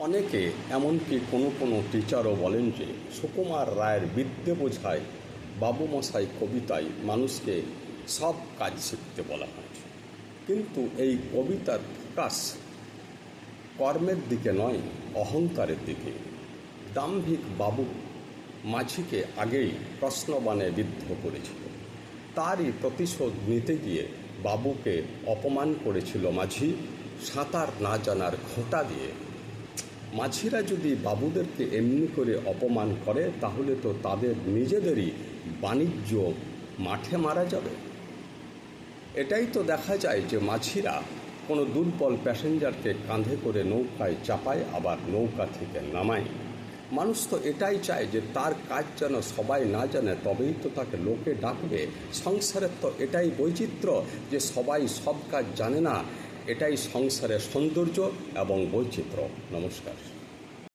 অনেকে এমনকি কোনো কোনো টিচারও বলেন যে সুকুমার রায়ের বিদ্যে বোঝায় বাবু মশাই কবিতায় মানুষকে সব কাজ শিখতে বলা হয়েছে কিন্তু এই কবিতার ফোকাস কর্মের দিকে নয়, অহংকারের দিকে। দাম্ভিক বাবু মাঝিকে আগেই প্রশ্নবাণে বিদ্ধ করেছিল। তারই প্রতিশোধ নিতে গিয়ে বাবুকে অপমান করেছিল মাঝি, সাঁতার না জানার ঘোটা দিয়ে মাঝিরা যদি বাবুদেরকে এমনি করে অপমান করে, তাহলে তো তাদের নিজেদেরই বাণিজ্য মাঠে মারা যাবে। এটাই তো দেখা যায় যে মাঝিরা কোনো দুর্বল প্যাসেঞ্জারকে কাঁধে করে নৌকায় চাপায়, আবার নৌকা থেকে নামায়। মানুষ তো এটাই চায় যে তার কাজ যেন সবাই না জানে, তবেই তো তাকে লোকে ডাকবে। সংসারের তো এটাই বৈচিত্র্য যে সবাই সব কাজ জানে না। এটাই সংসারের সৌন্দর্য এবং বৈচিত্র্য। নমস্কার।